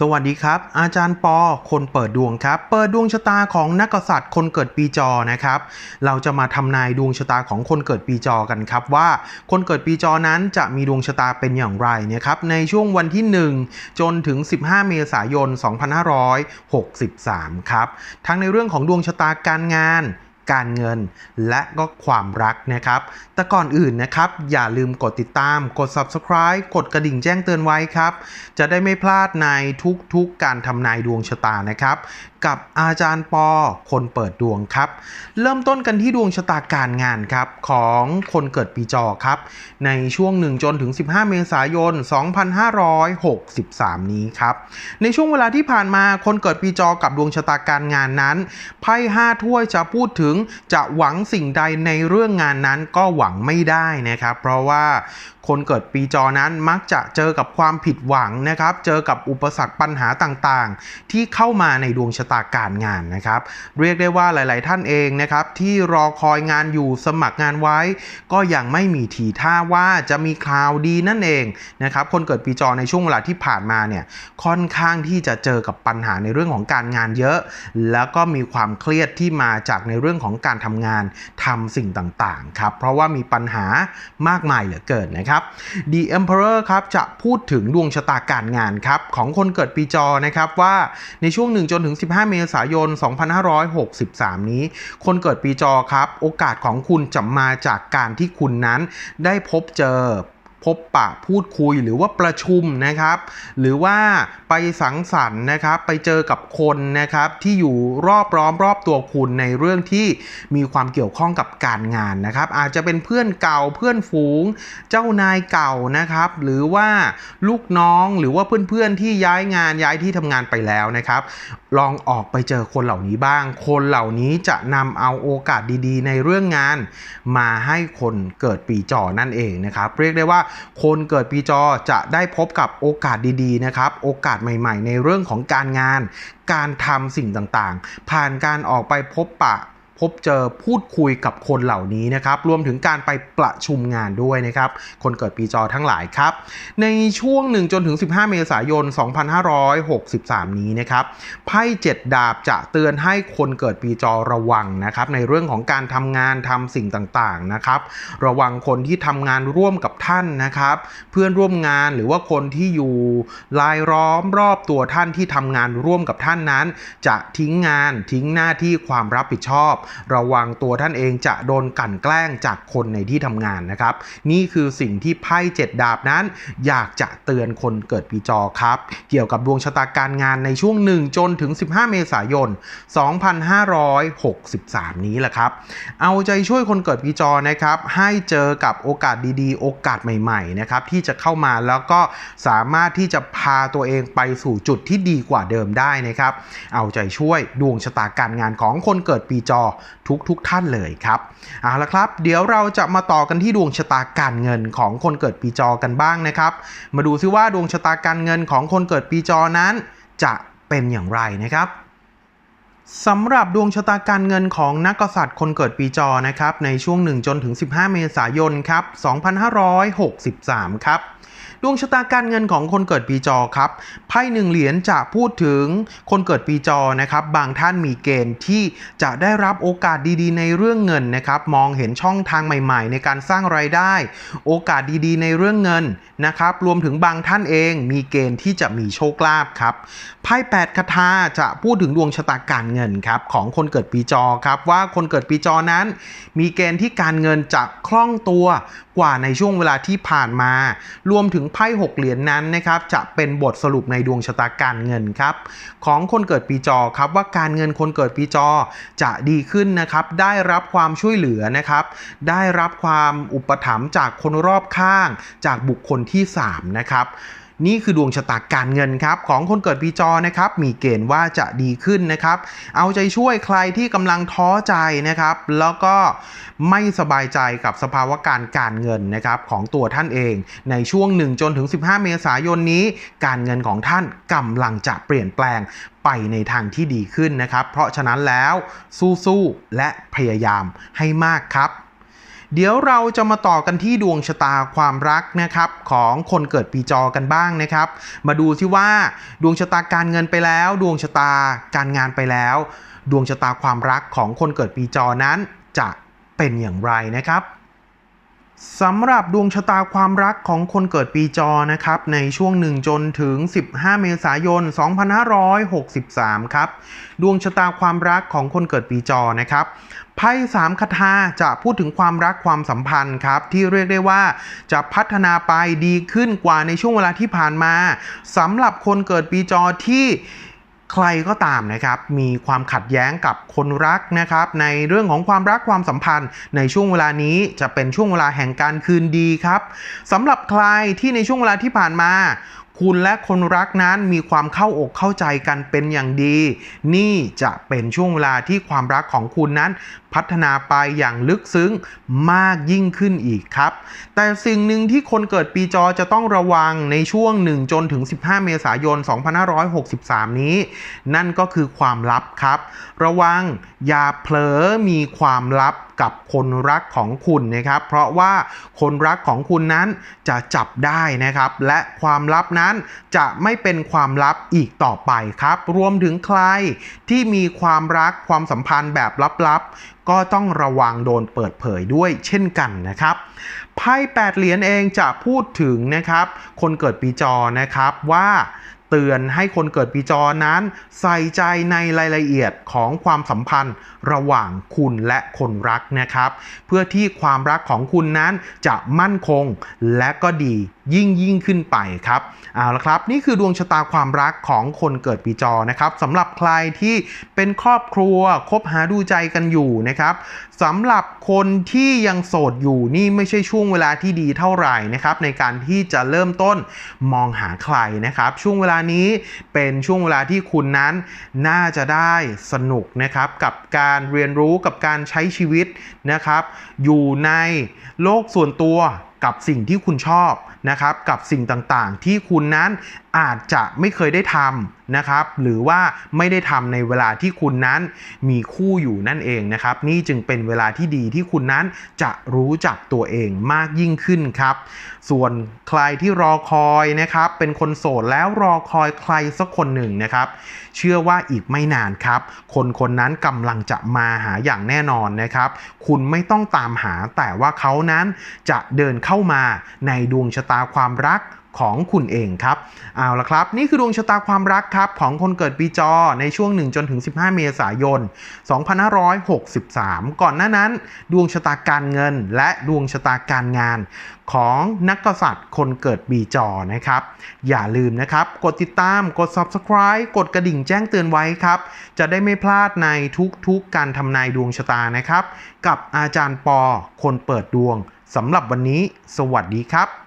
สวัสดีครับ อาจารย์ปอ คนเปิดดวงครับ เปิดดวงชะตาของนักกษัตริย์คนเกิดปีจอนะครับ เราจะมาทำนายดวงชะตาของคนเกิดปีจอกันครับว่าคนเกิดปีจอนั้นจะมีดวงชะตาเป็นอย่างไรนะครับในช่วงวันที่ 1 จนถึง 15 เมษายน 2563 ครับ ทั้งในเรื่องของดวงชะตาการงาน การเงิน และก็ความรักนะครับ แต่ก่อนอื่นนะครับ อย่าลืมกดติดตาม กด subscribe กดกระดิ่งแจ้งเตือนไว้ครับ จะได้ไม่พลาดในทุกๆการทำนายดวงชะตานะครับ กับอาจารย์ปอ คนเปิดดวงครับ เริ่มต้นกันที่ดวงชะตาการงานครับของคนเกิดปีจอครับ ในช่วง 1 จนถึง 15 เมษายน 2563 นี้ครับ ในช่วงเวลาที่ผ่านมาคนเกิดปีจอกับดวงชะตาการงานนั้นไพ่ห้าถ้วยจะพูดถึงจะหวังสิ่งใดในเรื่องงานนั้นก็หวังไม่ได้นะครับ เพราะว่าคนเกิดปีจอนั้นมักจะเจอกับความผิดหวังนะครับ เจอกับอุปสรรคปัญหาต่างๆ ที่เข้ามาในดวงชะตาการงานนะครับ เรียกได้ว่าหลาย ๆ ท่านเองนะครับที่รอคอยงานอยู่สมัครงานไว้ ก็ยังไม่มีทีท่าว่าจะมีข่าวดีนั่นเองนะครับคนเกิดปีจอในช่วงเวลาที่ผ่านมาเนี่ยค่อนข้างที่จะเจอกับปัญหาในเรื่องของการงานเยอะ แล้วก็มีความเครียดที่มาจากในเรื่องของการทำงานทำสิ่งต่าง ๆ ครับ เพราะว่ามีปัญหามากมายเหลือเกินนะครับ The Emperor ครับจะพูดถึงดวงชะตาการงานครับของคนเกิดปีจอนะครับว่าในช่วง1จนถึง15เมษายน 2563 นี้ คนเกิดปีจอครับ โอกาสของคุณจะมาจากการที่คุณนั้นได้พบเจอ พบปะพูดคุยหรือว่าประชุมนะครับ หรือว่าไปสังสรรค์นะครับ ไปเจอกับคนนะครับที่อยู่รอบร้อมรอบตัวคุณในเรื่องที่มีความเกี่ยวข้องกับการงานนะครับ อาจจะเป็นเพื่อนเก่าเพื่อนฝูง เจ้านายเก่านะครับ หรือว่าลูกน้องหรือว่าเพื่อนๆที่ย้ายงานย้ายที่ทำงานไปแล้วนะครับ ลองออกไปเจอคนเหล่านี้บ้าง คนเหล่านี้จะนำเอาโอกาสดีๆ ในเรื่องงาน มาให้คนเกิดปีจอนั่นเองนะครับ เรียกได้ว่าคนเกิดปีจอจะได้พบกับโอกาสดีๆนะครับ โอกาสใหม่ ๆ ในเรื่องของการงาน การทำสิ่งต่างๆ ผ่านการออกไปพบปะ พบเจอพูดคุยกับคนเหล่านี้นะครับ รวมถึงการไปประชุมงานด้วยนะครับ คนเกิดปีจอทั้งหลายครับ ในช่วง 1 จนถึง 15 เมษายน 2563 นี้นะครับไพ่เจ็ดดาบจะเตือนให้คนเกิดปีจอระวังนะครับ ในเรื่องของการทำงานทำสิ่งต่างๆนะครับ ระวังคนที่ทำงานร่วมกับท่านนะครับ เพื่อนร่วมงานหรือว่าคนที่อยู่รายล้อมรอบตัวท่านที่ทำงานร่วมกับท่านนั้น จะทิ้งงานทิ้งหน้าที่ความรับผิดชอบระวังตัวท่านเองจะโดนกลั่นแกล้งจากคนในที่ทำงานนะครับ นี่คือสิ่งที่ไพ่เจ็ดดาบนั้น อยากจะเตือนคนเกิดปีจอครับ เกี่ยวกับดวงชะตาการงานในช่วง 1 จนถึง 15 เมษายน 2563 นี้แหละครับ เอาใจช่วยคนเกิดปีจอนะครับ ให้เจอกับโอกาสดีๆ โอกาสใหม่ๆนะครับที่จะเข้ามาแล้วก็สามารถที่จะพาตัวเองไปสู่จุดที่ดีกว่าเดิมได้นะครับ เอาใจช่วยดวงชะตาการงานของคนเกิดปีจอทุกๆทท่านเลยครับเอาละครับ เดี๋ยวเราจะมาต่อกันที่ดวงชะตาการเงินของคนเกิดปีจอกันบ้างนะครับ มาดูซิว่าดวงชะตาการเงินของคนเกิดปีจอนั้น จะเป็นอย่างไรนะครับสำหรับดวงชะตาการเงินของนักกษัตริย์คนเกิดปีจอนะครับในช่วง 1 จนถึง 15 เมษายนครับ 2563 ครับ ดวงชะตาการเงินของคนเกิดปีจอครับไพ่หนึ่งเหรียญจะพูดถึงคนเกิดปีจอนะครับ บางท่านมีเกณฑ์ที่จะได้รับโอกาสดีๆ ในเรื่องเงินนะครับ มองเห็นช่องทางใหม่ ๆ ในการสร้างไรายได้ โอกาสดีๆ ในเรื่องเงินนะครับ รวมถึงบางท่านเองมีเกณฑ์ที่จะมีโชคลาภครับไพ่แปดคาถาจะพูดถึงดวงชะตาการเงินครับของคนเกิดปีจอครับ ว่าคนเกิดปีจอนั้น มีเกณฑ์ที่การเงินจะคล่องตัวกว่าในช่วงเวลาที่ผ่านมา รวมถึงไพ่หกเหรียญนนั้นนะครับจะเป็นบทสรุปในดวงชะตาการเงินครับของคนเกิดปีจอครับว่าการเงินคนเกิดปีจอจะดีขึ้นนะครับได้รับความช่วยเหลือนะครับได้รับความอุปถัมภ์จากคนรอบข้าง จากบุคคลที่ 3 นะครับ นี่คือดวงชะตาการเงินครับของคนเกิดปีจอนะครับมีเกณฑ์ว่าจะดีขึ้นนะครับ เอาใจช่วยใครที่กำลังท้อใจนะครับ แล้วก็ไม่สบายใจกับสภาวะการการเงินนะครับของตัวท่านเอง ในช่วง1จนถึง 15 เมษายนนี้ การเงินของท่านกำลังจะเปลี่ยนแปลงไปในทางที่ดีขึ้นนะครับ เพราะฉะนั้นแล้วสู้ๆและพยายามให้มากครับ เดี๋ยวเราจะมาต่อกันที่ดวงชะตาความรักนะครับของคนเกิดปีจอกันบ้างนะครับ มาดูที่ว่าดวงชะตาการเงินไปแล้ว ดวงชะตาการงานไปแล้ว ดวงชะตาความรักของคนเกิดปีจอนั้นจะเป็นอย่างไรนะครับ สำหรับดวงชะตาความรักของคนเกิดปีจอนะครับ ในช่วง 1 จนถึง 15 เมษายน 2563 ครับ ดวงชะตาความรักของคนเกิดปีจอนะครับไพ่สามคาถาจะพูดถึงความรักความสัมพันธ์ครับ ที่เรียกได้ว่าจะพัฒนาไปดีขึ้นกว่าในช่วงเวลาที่ผ่านมาสำหรับคนเกิดปีจอที่ ใครก็ตามนะครับมีความขัดแย้งกับคนรักนะครับในเรื่องของความรักความสัมพันธ์ ในช่วงเวลานี้จะเป็นช่วงเวลาแห่งการคืนดีครับสำหรับใครที่ในช่วงเวลาที่ผ่านมา คุณและคนรักนั้นมีความเข้าอกเข้าใจกันเป็นอย่างดี นี่จะเป็นช่วงเวลาที่ความรักของคุณนั้น พัฒนาไปอย่างลึกซึ้งมากยิ่งขึ้นอีกครับ แต่สิ่งหนึ่งที่คนเกิดปีจอจะต้องระวังในช่วง 1 จนถึง 15 เมษายน 2563 นี้ นั่นก็คือความลับครับ ระวังอย่าเผลอมีความลับกับคนรักของคุณนะครับ เพราะว่าคนรักของคุณนั้นจะจับได้นะครับ และความลับนั้นจะไม่เป็นความลับอีกต่อไปครับ รวมถึงใครที่มีความรักความสัมพันธ์แบบลับๆ ก็ต้องระวังโดนเปิดเผยด้วยเช่นกันนะครับไพ่แปดเหรียญเองจะพูดถึงนะครับ คนเกิดปีจอนะครับว่า เตือนให้คนเกิดปีจอนั้น ใส่ใจในรายละเอียดของความสัมพันธ์ระหว่างคุณและคนรักนะครับ เพื่อที่ความรักของคุณนั้นจะมั่นคงและก็ดียิ่งยิ่งขึ้นไปครับเอาละครับ นี่คือดวงชะตาความรักของคนเกิดปีจอนะครับสำหรับใครที่เป็นครอบครัวคบหาดูใจกันอยู่นะครับสำหรับคนที่ยังโสดอยู่นี่ไม่ใช่ช่วงเวลาที่ดีเท่าไหร่นะครับในการที่จะเริ่มต้นมองหาใครนะครับ ช่วงเวลานี้เป็นช่วงเวลาที่คุณนั้นน่าจะได้สนุกนะครับกับการเรียนรู้กับการใช้ชีวิตนะครับ อยู่ในโลกส่วนตัว กับสิ่งที่คุณชอบนะครับ กับสิ่งต่างๆ ที่คุณนั้นอาจจะไม่เคยได้ทำนะครับ หรือว่าไม่ได้ทำในเวลาที่คุณนั้นมีคู่อยู่นั่นเองนะครับ นี่จึงเป็นเวลาที่ดีที่คุณนั้นจะรู้จักตัวเองมากยิ่งขึ้นครับ ส่วนใครที่รอคอยนะครับ เป็นคนโสดแล้วรอคอยใครสักคนหนึ่งนะครับ เชื่อว่าอีกไม่นานครับ คนคนนั้นกำลังจะมาหาอย่างแน่นอนนะครับ คุณไม่ต้องตามหาแต่ว่าเขานั้นจะเดินเข้ามาในดวงชะตาความรัก ของคุณเองครับเอาละครับ นี่คือดวงชะตาความรักครับ ของคนเกิดปีจอในช่วง 1 จนถึง 15 เมษายน 2563 ก่อนหน้านั้น ดวงชะตาการเงิน และดวงชะตาการงานของนักกษัตริย์คนเกิดปีจอนะครับ อย่าลืมนะครับ กดติดตามกด subscribe กดกระดิ่งแจ้งเตือนไว้ครับ จะได้ไม่พลาดในทุกๆการทำนายดวงชะตานะครับ กับอาจารย์ปอคนเปิดดวงสำหรับวันนี้ สวัสดีครับ